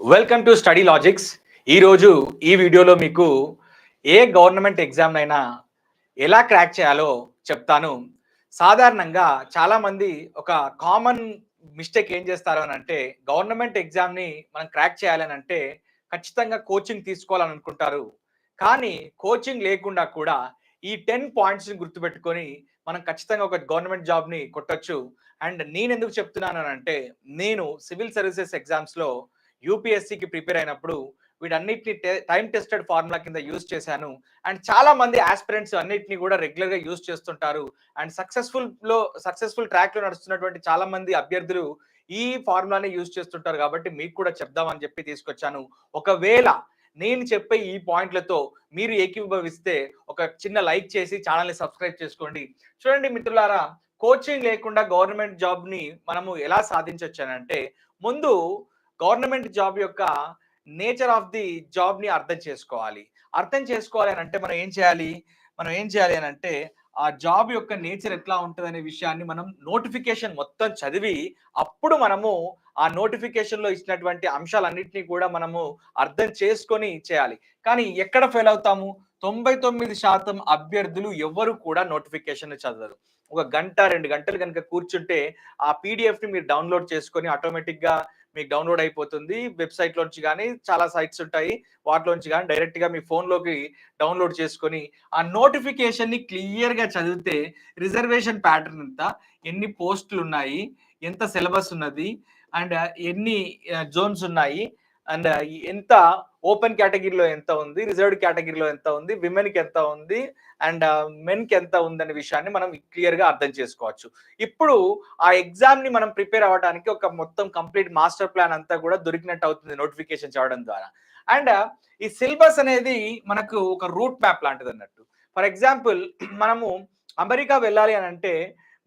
Welcome to study logics ఈరోజు ఈ వీడియోలో మీకు ఏ గవర్నమెంట్ ఎగ్జామ్ అయినా ఎలా క్రాక్ చేయాలో చెప్తాను. సాధారణంగా చాలామంది ఒక కామన్ మిస్టేక్ ఏం చేస్తారు అని అంటే గవర్నమెంట్ ఎగ్జామ్ని మనం క్రాక్ చేయాలని అంటే ఖచ్చితంగా కోచింగ్ తీసుకోవాలని అనుకుంటారు. కానీ కోచింగ్ లేకుండా కూడా ఈ టెన్ పాయింట్స్ని గుర్తుపెట్టుకొని మనం ఖచ్చితంగా ఒక గవర్నమెంట్ జాబ్ని కొట్టచ్చు. అండ్ నేను ఎందుకు చెప్తున్నాను అని అంటే నేను సివిల్ సర్వీసెస్ ఎగ్జామ్స్లో యూపీఎస్సికి ప్రిపేర్ అయినప్పుడు వీటన్నిటిని టైం టెస్టెడ్ ఫార్ములా కింద యూజ్ చేశాను. అండ్ చాలా మంది ఆస్పిరెంట్స్ అన్నిటిని కూడా రెగ్యులర్గా యూజ్ చేస్తుంటారు. అండ్ సక్సెస్ఫుల్లో సక్సెస్ఫుల్ ట్రాక్లో నడుస్తున్నటువంటి చాలా మంది అభ్యర్థులు ఈ ఫార్ములాని యూజ్ చేస్తుంటారు కాబట్టి మీకు కూడా చెప్దామని చెప్పి తీసుకొచ్చాను. ఒకవేళ నేను చెప్పే ఈ పాయింట్లతో మీరు ఏకీభవిస్తే ఒక చిన్న లైక్ చేసి ఛానల్ని సబ్స్క్రైబ్ చేసుకోండి. చూడండి మిత్రులారా కోచింగ్ లేకుండా గవర్నమెంట్ జాబ్ని మనము ఎలా సాధించవచ్చానంటే ముందు గవర్నమెంట్ జాబ్ యొక్క నేచర్ ఆఫ్ ది జాబ్ని అర్థం చేసుకోవాలి. అర్థం చేసుకోవాలి అని అంటే మనం ఏం చేయాలి? మనం ఏం చేయాలి అని అంటే ఆ జాబ్ యొక్క నేచర్ ఎట్లా ఉంటుంది అనే విషయాన్ని మనం నోటిఫికేషన్ మొత్తం చదివి అప్పుడు మనము ఆ నోటిఫికేషన్లో ఇచ్చినటువంటి అంశాలన్నింటినీ కూడా మనము అర్థం చేసుకొని చేయాలి. కానీ ఎక్కడ ఫెయిల్ అవుతాము? తొంభై తొమ్మిది శాతం అభ్యర్థులు ఎవరు కూడా నోటిఫికేషన్ చదవరు. ఒక గంట రెండు గంటలు కనుక కూర్చుంటే ఆ పీడిఎఫ్ని మీరు డౌన్లోడ్ చేసుకొని ఆటోమేటిక్గా మీకు డౌన్లోడ్ అయిపోతుంది. వెబ్సైట్ లోంచి కానీ చాలా సైట్స్ ఉంటాయి. వాటిలోంచి కానీ డైరెక్ట్గా మీ ఫోన్లోకి డౌన్లోడ్ చేసుకొని ఆ నోటిఫికేషన్ని క్లియర్గా చదివితే రిజర్వేషన్ ప్యాటర్న్ ఎంత ఎన్ని పోస్టులు ఉన్నాయి ఎంత సిలబస్ ఉన్నది అండ్ ఎన్ని జోన్స్ ఉన్నాయి అండ్ ఎంత ఓపెన్ కేటగిరీలో ఎంత ఉంది? రిజర్వ్డ్ కేటగిరీలో ఎంత ఉంది? విమెన్కి ఎంత ఉంది? అండ్ మెన్కి ఎంత అనే విషయాన్ని మనం క్లియర్గా అర్థం చేసుకోవచ్చు. ఇప్పుడు ఆ ఎగ్జామ్ని మనం ప్రిపేర్ అవ్వడానికి ఒక మొత్తం కంప్లీట్ మాస్టర్ ప్లాన్ అంతా కూడా దొరికినట్టు అవుతుంది నోటిఫికేషన్ చదవడం ద్వారా. అండ్ ఈ సిలబస్ అనేది మనకు ఒక రూట్ మ్యాప్ లాంటిది అన్నట్టు. ఫర్ ఎగ్జాంపుల్ మనము అమెరికా వెళ్ళాలి అని అంటే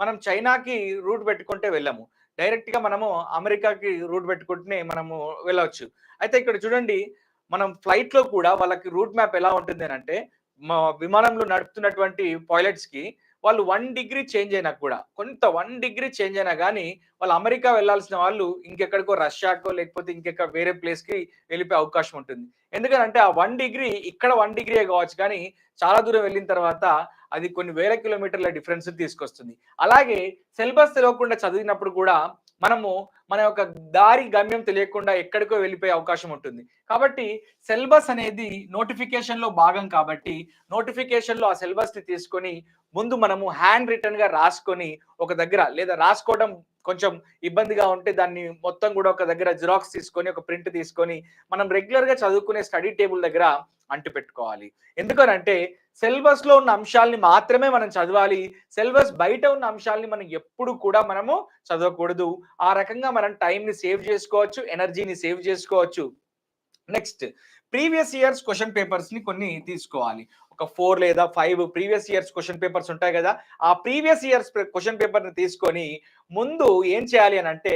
మనం చైనాకి రూట్ పెట్టుకుంటే వెళ్ళము. డైరెక్ట్గా మనము అమెరికాకి రూట్ పెట్టుకుంటూనే మనము వెళ్ళవచ్చు. అయితే ఇక్కడ చూడండి మనం ఫ్లైట్లో కూడా వాళ్ళకి రూట్ మ్యాప్ ఎలా ఉంటుంది అని అంటే మా విమానంలో నడుపుతున్నటువంటి పైలట్స్కి వాళ్ళు వన్ డిగ్రీ చేంజ్ అయినా కూడా కొంత వన్ డిగ్రీ చేంజ్ అయినా కానీ వాళ్ళు అమెరికా వెళ్ళాల్సిన వాళ్ళు ఇంకెక్కడికో రష్యాకో లేకపోతే ఇంకెక్క వేరే ప్లేస్కి వెళ్ళిపోయే అవకాశం ఉంటుంది. ఎందుకంటే ఆ వన్ డిగ్రీ ఇక్కడ వన్ డిగ్రీ కావచ్చు కానీ చాలా దూరం వెళ్ళిన తర్వాత అది కొన్ని వేల కిలోమీటర్ల డిఫరెన్స్ తీసుకొస్తుంది. అలాగే సిలబస్ తెలవకుండా చదివినప్పుడు కూడా మనము మన యొక్క దారి గమ్యం తెలియకుండా ఎక్కడికో వెళ్ళిపోయే అవకాశం ఉంటుంది. కాబట్టి సిలబస్ అనేది నోటిఫికేషన్లో భాగం కాబట్టి నోటిఫికేషన్లో ఆ సిలబస్ని తీసుకొని ముందు మనము హ్యాండ్ రిటర్న్గా రాసుకొని ఒక దగ్గర లేదా రాసుకోవడం కొంచెం ఇబ్బందిగా ఉంటే దాన్ని మొత్తం కూడా ఒక దగ్గర జిరాక్స్ తీసుకొని ఒక ప్రింట్ తీసుకొని మనం రెగ్యులర్గా చదువుకునే స్టడీ టేబుల్ దగ్గర అంటు పెట్టుకోవాలి. ఎందుకనంటే సిలబస్లో ఉన్న అంశాలని మాత్రమే మనం చదవాలి. సిలబస్ బయట ఉన్న అంశాలని మనం ఎప్పుడు కూడా మనము చదవకూడదు. ఆ రకంగా మనం టైంని సేవ్ చేసుకోవచ్చు ఎనర్జీని సేవ్ చేసుకోవచ్చు. నెక్స్ట్ ప్రీవియస్ ఇయర్స్ క్వశ్చన్ పేపర్స్ని కొన్ని తీసుకోవాలి. ఒక ఫోర్ లేదా five previous years question papers ఉంటాయి కదా ఆ ప్రీవియస్ ఇయర్స్ క్వశ్చన్ పేపర్ని తీసుకొని ముందు ఏం చేయాలి అని అంటే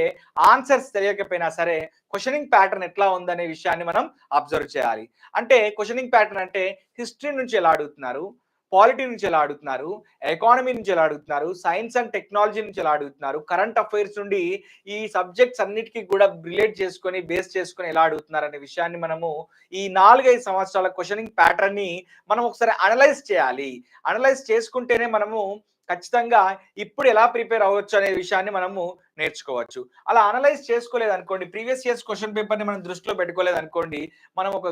ఆన్సర్స్ తెలియకపోయినా సరే క్వశ్చనింగ్ ప్యాటర్న్ ఎట్లా ఉందనే విషయాన్ని మనం అబ్జర్వ్ చేయాలి. అంటే క్వశ్చనింగ్ ప్యాటర్న్ అంటే హిస్టరీ నుంచి ఎలా అడుగుతున్నారు? పాలిటీ నుంచి ఎలా అడుగుతున్నారు ఎకానమీ నుంచి ఎలా అడుగుతున్నారు సైన్స్ అండ్ టెక్నాలజీ నుంచి ఎలా అడుగుతున్నారు కరెంట్ అఫైర్స్ నుండి ఈ సబ్జెక్ట్స్ అన్నిటికీ కూడా రిలేట్ చేసుకొని బేస్ చేసుకొని ఎలా అడుగుతున్నారు అనే విషయాన్ని మనము ఈ నాలుగైదు సంవత్సరాల క్వశ్చనింగ్ ప్యాటర్న్ని మనం ఒకసారి అనలైజ్ చేయాలి. అనలైజ్ చేసుకుంటేనే మనము ఖచ్చితంగా ఇప్పుడు ఎలా ప్రిపేర్ అవ్వచ్చు అనే విషయాన్ని మనము నేర్చుకోవచ్చు. అలా అనలైజ్ చేసుకోలేదు అనుకోండి ప్రీవియస్ ఇయర్స్ క్వశ్చన్ పేపర్ని మనం దృష్టిలో పెట్టుకోలేదు అనుకోండి మనం ఒక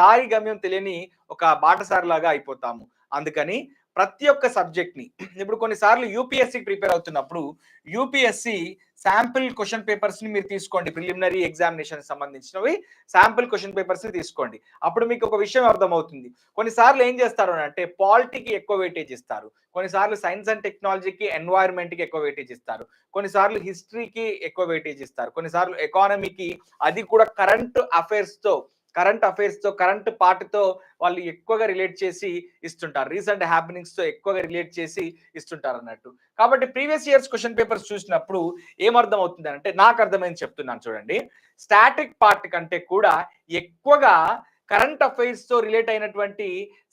దారి గమ్యం తెలియని ఒక బాటసారిలాగా అయిపోతాము. అందుకని ప్రతి ఒక్క సబ్జెక్ట్ని ఇప్పుడు కొన్నిసార్లు యూపీఎస్సీకి ప్రిపేర్ అవుతున్నప్పుడు యూపీఎస్సీ శాంపిల్ క్వశ్చన్ పేపర్స్ని మీరు తీసుకోండి ప్రిలిమినరీ ఎగ్జామినేషన్ సంబంధించినవి శాంపిల్ క్వశ్చన్ పేపర్స్ని తీసుకోండి. అప్పుడు మీకు ఒక విషయం అర్థమవుతుంది. కొన్నిసార్లు ఏం చేస్తారు అంటే పాలిటీకి ఎక్కువ వెయిటేజ్ ఇస్తారు. కొన్నిసార్లు సైన్స్ అండ్ టెక్నాలజీకి ఎన్వైర్న్మెంట్కి ఎక్కువ వెయిటేజ్ ఇస్తారు. కొన్నిసార్లు హిస్టరీకి ఎక్కువ వెయిటేజ్ ఇస్తారు. కొన్నిసార్లు ఎకానమీకి అది కూడా కరెంట్ అఫైర్స్తో కరెంట్ అఫైర్స్తో కరెంట్ పార్ట్తో వాళ్ళు ఎక్కువగా రిలేట్ చేసి ఇస్తుంటారు. రీసెంట్ హ్యాపెనింగ్స్తో ఎక్కువగా రిలేట్ చేసి ఇస్తుంటారు అన్నట్టు. కాబట్టి ప్రీవియస్ ఇయర్స్ క్వశ్చన్ పేపర్స్ చూసినప్పుడు ఏమర్థం అవుతుంది అంటే నాకు అర్థమైంది చెప్తున్నాను చూడండి. స్టాటిక్ పార్ట్ కంటే కూడా ఎక్కువగా కరెంట్ అఫైర్స్తో రిలేట్ అయినటువంటి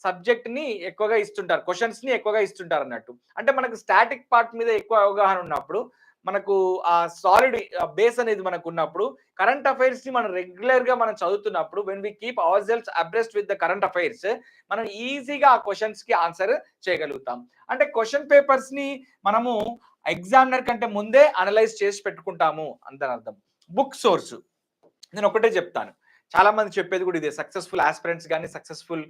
సబ్జెక్ట్ని ఎక్కువగా ఇస్తుంటారు. క్వశ్చన్స్ని ఎక్కువగా ఇస్తుంటారు అన్నట్టు. అంటే మనకు స్టాటిక్ పార్ట్ మీద ఎక్కువ అవగాహన ఉన్నప్పుడు మనకు ఆ సాలిడ్ బేస్ అనేది మనకు ఉన్నప్పుడు కరెంట్ అఫైర్స్ని మనం రెగ్యులర్గా మనం చదువుతున్నప్పుడు when we keep our selves abreast with the current affairs మనం ఈజీగా ఆ క్వశ్చన్స్కి ఆన్సర్ చేయగలుగుతాం. అంటే క్వశ్చన్ పేపర్స్ని మనము ఎగ్జామినర్ కంటే ముందే అనలైజ్ చేసి పెట్టుకుంటాము అంత అర్థం. బుక్ సోర్స్ నేను ఒకటే చెప్తాను. చాలా మంది చెప్పేది కూడా ఇదే. సక్సెస్ఫుల్ ఆస్పిరెంట్స్ కానీ సక్సెస్ఫుల్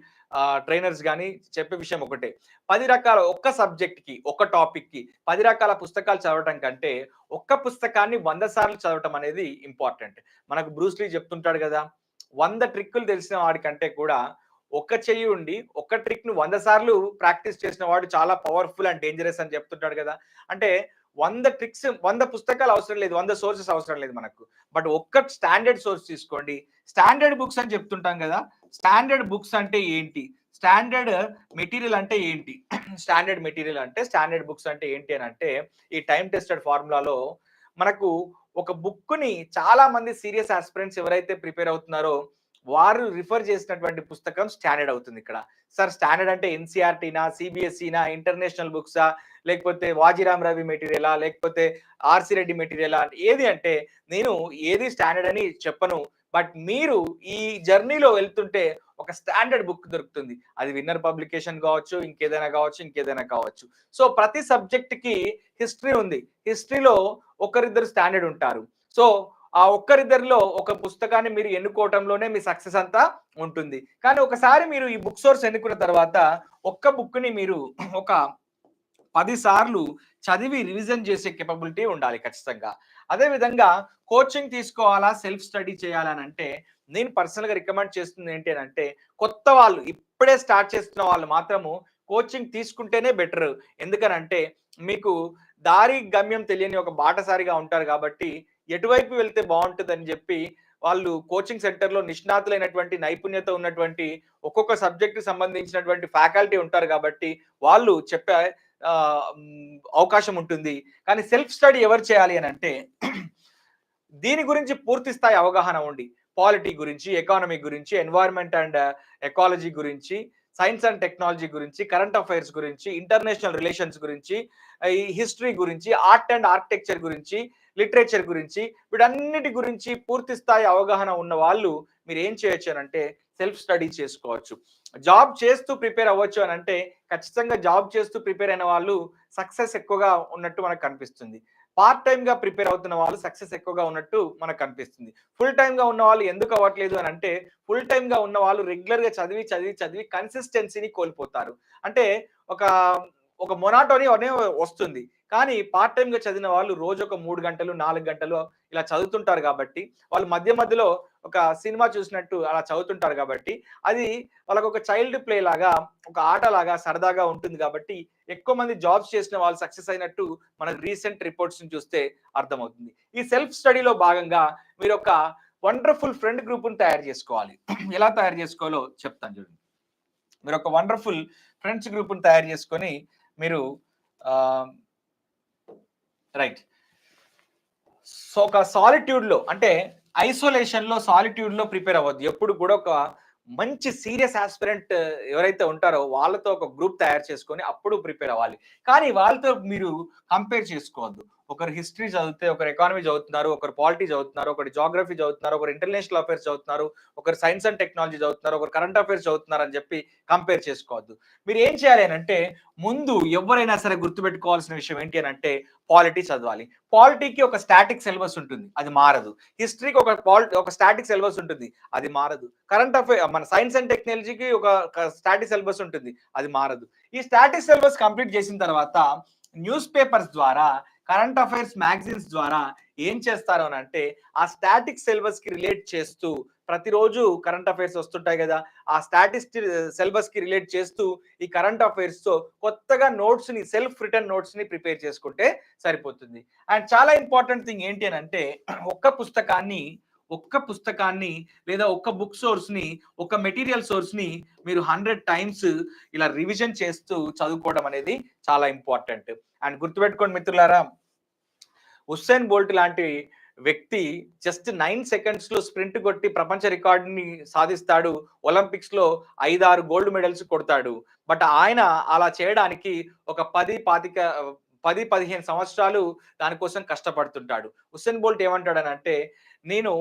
ట్రైనర్స్ కానీ చెప్పే విషయం ఒకటే. పది రకాల ఒక్క సబ్జెక్ట్కి ఒక టాపిక్కి పది రకాల పుస్తకాలు చదవటం కంటే ఒక్క పుస్తకాన్ని వంద సార్లు చదవటం అనేది ఇంపార్టెంట్. మనకు బ్రూస్లీ చెప్తుంటాడు కదా వంద ట్రిక్కులు తెలిసిన వాడికంటే కూడా ఒక చెయ్యి ఉండి ఒక ట్రిక్ను వంద సార్లు ప్రాక్టీస్ చేసిన వాడు చాలా పవర్ఫుల్ అండ్ డేంజరస్ అని చెప్తుంటాడు కదా. అంటే వంద ట్రిక్స్ వంద పుస్తకాలు అవసరం లేదు వంద సోర్సెస్ అవసరం లేదు మనకు. బట్ ఒక్క స్టాండర్డ్ సోర్స్ తీసుకోండి. స్టాండర్డ్ బుక్స్ అని చెప్తుంటాం కదా స్టాండర్డ్ బుక్స్ అంటే ఏంటి? స్టాండర్డ్ మెటీరియల్ అంటే ఏంటి? స్టాండర్డ్ మెటీరియల్ అంటే స్టాండర్డ్ బుక్స్ అంటే ఏంటి అని అంటే ఈ టైం టెస్టెడ్ ఫార్ములాలో మనకు ఒక బుక్ని చాలా మంది సీరియస్ ఆస్పిరెంట్స్ ఎవరైతే ప్రిపేర్ అవుతున్నారో వారు రిఫర్ చేసినటువంటి పుస్తకం స్టాండర్డ్ అవుతుంది ఇక్కడ. సార్ స్టాండర్డ్ అంటే ఎన్సీఆర్టీనా సిబిఎస్ఈనా ఇంటర్నేషనల్ బుక్సా లేకపోతే వాజీరామ్ రవి మెటీరియలా లేకపోతే ఆర్సి రెడ్డి మెటీరియలా ఏది అంటే నేను ఏది స్టాండర్డ్ అని చెప్పను. బట్ మీరు ఈ జర్నీలో వెళ్తుంటే ఒక స్టాండర్డ్ బుక్ దొరుకుతుంది. అది విన్నర్ పబ్లికేషన్ కావచ్చు ఇంకేదైనా కావచ్చు ఇంకేదైనా కావచ్చు. సో ప్రతి సబ్జెక్ట్కి హిస్టరీ ఉంది. హిస్టరీలో ఒకరిద్దరు స్టాండర్డ్ ఉంటారు. సో ఆ ఒక్కరిద్దరిలో ఒక పుస్తకాన్ని మీరు ఎన్నుకోవటంలోనే మీ సక్సెస్ అంతా ఉంటుంది. కానీ ఒకసారి మీరు ఈ బుక్ సోర్స్ ఎన్నుకున్న తర్వాత ఒక్క బుక్ని మీరు ఒక పది సార్లు చదివి రివిజన్ చేసే కెపబిలిటీ ఉండాలి ఖచ్చితంగా. అదే విధంగా కోచింగ్ తీసుకోవాలా సెల్ఫ్ స్టడీ చేయాలని అంటే నేను పర్సనల్గా రికమెండ్ చేస్తుంది ఏంటి అని అంటే కొత్త వాళ్ళు ఇప్పుడే స్టార్ట్ చేస్తున్న వాళ్ళు మాత్రము కోచింగ్ తీసుకుంటేనే బెటర్. ఎందుకనంటే మీకు దారి గమ్యం తెలియని ఒక బాటసారిగా ఉంటారు కాబట్టి ఎటువైపు వెళ్తే బాగుంటుందని చెప్పి వాళ్ళు కోచింగ్ సెంటర్లో నిష్ణాతులైనటువంటి నైపుణ్యత ఉన్నటువంటి ఒక్కొక్క సబ్జెక్ట్ సంబంధించినటువంటి ఫ్యాకల్టీ ఉంటారు కాబట్టి వాళ్ళు చెప్పే అవకాశం ఉంటుంది. కానీ సెల్ఫ్ స్టడీ ఎవరు చేయాలి అని అంటే దీని గురించి పూర్తి స్థాయి అవగాహన ఉండి పాలిటీ గురించి ఎకానమీ గురించి ఎన్వైర్న్మెంట్ అండ్ ఎకాలజీ గురించి సైన్స్ అండ్ టెక్నాలజీ గురించి కరెంట్ అఫైర్స్ గురించి ఇంటర్నేషనల్ రిలేషన్స్ గురించి ఈ హిస్టరీ గురించి ఆర్ట్ అండ్ ఆర్కిటెక్చర్ గురించి లిటరేచర్ గురించి వీటన్నిటి గురించి పూర్తి స్థాయి అవగాహన ఉన్న వాళ్ళు మీరు ఏం చేయొచ్చు అని అంటే సెల్ఫ్ స్టడీ చేసుకోవచ్చు. జాబ్ చేస్తూ ప్రిపేర్ అవ్వచ్చు అని అంటే ఖచ్చితంగా జాబ్ చేస్తూ ప్రిపేర్ అయిన వాళ్ళు సక్సెస్ ఎక్కువగా ఉన్నట్టు మనకు కనిపిస్తుంది. పార్ట్ టైం గా ప్రిపేర్ అవుతున్న వాళ్ళు సక్సెస్ ఎక్కువగా ఉన్నట్టు మనకు కనిపిస్తుంది. ఫుల్ టైం గా ఉన్న వాళ్ళు ఎందుకు అవ్వట్లేదు అని అంటే ఫుల్ టైం గా ఉన్న వాళ్ళు రెగ్యులర్గా చదివి చదివి చదివి కన్సిస్టెన్సీని కోల్పోతారు. అంటే ఒక ఒక మొనాటోని అనే వస్తుంది. కానీ పార్ట్ టైం గా చదివిన వాళ్ళు రోజు ఒక మూడు గంటలు నాలుగు గంటలు ఇలా చదువుతుంటారు కాబట్టి వాళ్ళు మధ్య మధ్యలో ఒక సినిమా చూసినట్టు అలా చదువుతుంటారు కాబట్టి అది వాళ్ళకు ఒక చైల్డ్ ప్లే లాగా ఒక ఆట లాగా సరదాగా ఉంటుంది కాబట్టి ఎక్కువ మంది జాబ్స్ చేసిన వాళ్ళు సక్సెస్ అయినట్టు మనకు రీసెంట్ రిపోర్ట్స్ చూస్తే అర్థమవుతుంది. ఈ సెల్ఫ్ స్టడీలో భాగంగా మీరు ఒక వండర్ఫుల్ ఫ్రెండ్ గ్రూప్ను తయారు చేసుకోవాలి. ఎలా తయారు చేసుకోవాలో చెప్తాను చూడండి. మీరు ఒక వండర్ఫుల్ ఫ్రెండ్స్ గ్రూప్ను తయారు చేసుకొని మీరు రైట్. సో ఒక సాలిట్యూడ్లో అంటే ఐసోలేషన్లో సాలిట్యూడ్లో ప్రిపేర్ అవ్వద్దు. ఎప్పుడు కూడా ఒక మంచి సీరియస్ ఆస్పిరెంట్ ఎవరైతే ఉంటారో వాళ్ళతో ఒక గ్రూప్ తయారు చేసుకొని అప్పుడు ప్రిపేర్ అవ్వాలి. కానీ వాళ్ళతో మీరు కంపేర్ చేసుకోవద్దు. ఒకరు హిస్టరీ చదివితే ఒకరు ఎకానమీ చదువుతున్నారు ఒకరు పాలిటీ చదువుతున్నారు ఒకరు జాగ్రఫీ చదువుతున్నారు ఒకరు ఇంటర్నేషనల్ అఫైర్స్ చదువుతున్నారు ఒకరు సైన్స్ అండ్ టెక్నాలజీ చదువుతున్నారు ఒకరు కరెంట్ అఫైర్స్ చదువుతున్నారు అని చెప్పి కంపేర్ చేసుకోవద్దు. మీరు ఏం చేయాలి అని అంటే ముందు ఎవరైనా సరే గుర్తుపెట్టుకోవాల్సిన విషయం ఏంటి అని అంటే పాలిటీ చదవాలి. పాలిటీకి ఒక స్టాటిక్ సిలబస్ ఉంటుంది అది మారదు. హిస్టరీకి ఒక పాలిటీ ఒక స్టాటిక్ సిలబస్ ఉంటుంది అది మారదు. కరెంట్ అఫైర్ మన సైన్స్ అండ్ టెక్నాలజీకి ఒక స్టాటిక్ సిలబస్ ఉంటుంది అది మారదు. ఈ స్టాటిక్ సిలబస్ కంప్లీట్ చేసిన తర్వాత న్యూస్ పేపర్స్ ద్వారా కరెంట్ అఫైర్స్ మ్యాగజైన్స్ ద్వారా ఏం చేస్తారు అని అంటే ఆ స్టాటిక్ సిలబస్కి రిలేట్ చేస్తూ ప్రతిరోజు కరెంట్ అఫైర్స్ వస్తుంటాయి కదా ఆ స్టాటిస్ట్ సిలబస్కి రిలేట్ చేస్తూ ఈ కరెంట్ అఫైర్స్తో కొత్తగా నోట్స్ని సెల్ఫ్ రిటర్న్ నోట్స్ని ప్రిపేర్ చేసుకుంటే సరిపోతుంది. అండ్ చాలా ఇంపార్టెంట్ థింగ్ ఏంటి అని అంటే ఒక్క పుస్తకాన్ని ఒక్క పుస్తకాన్ని లేదా ఒక్క బుక్ సోర్స్ని ఒక మెటీరియల్ సోర్స్ని మీరు హండ్రెడ్ టైమ్స్ ఇలా రివిజన్ చేస్తూ చదువుకోవడం అనేది చాలా ఇంపార్టెంట్. అండ్ గుర్తుపెట్టుకోండి మిత్రులారా హుస్సేన్ బోల్ట్ లాంటి వ్యక్తి జస్ట్ నైన్ సెకండ్స్లో స్ప్రింట్ కొట్టి ప్రపంచ రికార్డుని సాధిస్తాడు. ఒలింపిక్స్లో ఐదారు గోల్డ్ మెడల్స్ కొడతాడు. బట్ ఆయన అలా చేయడానికి ఒక పది పాతిక పది పదిహేను సంవత్సరాలు దానికోసం కష్టపడుతుంటాడు. హుస్సేన్ బోల్ట్ ఏమంటాడనంటే నేను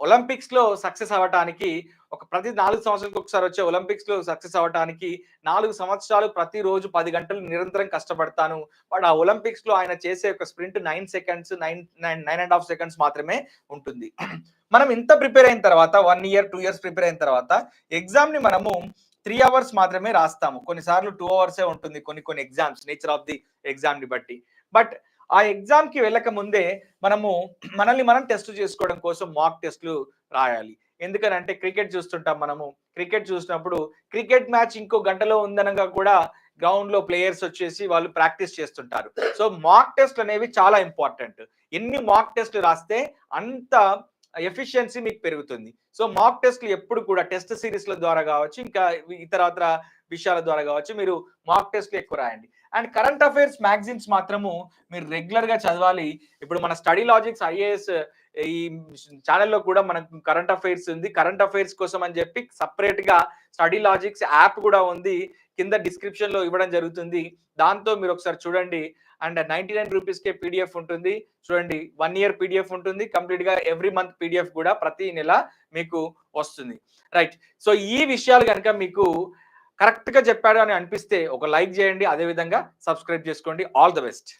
ఒలింపిక్స్లో సక్సెస్ అవ్వటానికి ఒక ప్రతి నాలుగు సంవత్సరాలకు ఒకసారి వచ్చే ఒలింపిక్స్లో సక్సెస్ అవ్వటానికి నాలుగు సంవత్సరాలు ప్రతిరోజు పది గంటలు నిరంతరం కష్టపడతాను. బట్ ఆ ఒలింపిక్స్లో ఆయన చేసే ఒక sprint nine seconds nine nine nine and half seconds మాత్రమే ఉంటుంది. మనం ఇంత ప్రిపేర్ అయిన తర్వాత one year two years prepare అయిన తర్వాత ఎగ్జామ్ని మనము త్రీ అవర్స్ మాత్రమే రాస్తాము. కొన్నిసార్లు టూ అవర్సే ఉంటుంది. కొన్ని కొన్ని ఎగ్జామ్స్ నేచర్ ఆఫ్ ది ఎగ్జామ్ని బట్టి. బట్ ఆ ఎగ్జామ్కి వెళ్ళక ముందే మనము మనల్ని మనం టెస్ట్ చేసుకోవడం కోసం మాక్ టెస్ట్లు రాయాలి. ఎందుకనంటే క్రికెట్ చూస్తుంటాం మనము. క్రికెట్ చూసినప్పుడు క్రికెట్ మ్యాచ్ ఇంకో గంటలో ఉందనగా కూడా గ్రౌండ్లో ప్లేయర్స్ వచ్చేసి వాళ్ళు ప్రాక్టీస్ చేస్తుంటారు. సో మాక్ టెస్ట్ అనేవి చాలా ఇంపార్టెంట్ ఎన్ని మాక్ టెస్ట్లు రాస్తే అంత ఎఫిషియన్సీ మీకు పెరుగుతుంది. సో మాక్ టెస్ట్లు ఎప్పుడు కూడా టెస్ట్ సిరీస్ల ద్వారా కావచ్చు ఇంకా ఇతర విషయాల ద్వారా కావచ్చు మీరు మాక్ టెస్ట్లు ఎక్కువ రాయండి. అండ్ కరెంట్ అఫైర్స్ మ్యాగజైన్స్ మాత్రము మీరు రెగ్యులర్గా చదవాలి. ఇప్పుడు మన స్టడీ లాజిక్స్ ఐఏఎస్ ఈ ఛానల్లో కూడా మనకు కరెంట్ అఫైర్స్ ఉంది. కరెంట్ అఫైర్స్ కోసం అని చెప్పి సపరేట్గా స్టడీ లాజిక్స్ యాప్ కూడా ఉంది. కింద డిస్క్రిప్షన్లో ఇవ్వడం జరుగుతుంది. దాంతో మీరు ఒకసారి చూడండి. అండ్ నైన్టీ నైన్ రూపీస్ కే పీడిఎఫ్ ఉంటుంది. చూడండి వన్ ఇయర్ పీడిఎఫ్ ఉంటుంది. కంప్లీట్గా ఎవ్రీ మంత్ పీడిఎఫ్ కూడా ప్రతి నెల మీకు వస్తుంది. రైట్ సో ఈ విషయాలు కనుక మీకు కరెక్ట్గా చెప్పాడు అని అనిపిస్తే ఒక లైక్ చేయండి అదే విధంగా సబ్స్క్రైబ్ చేసుకోండి. All the best.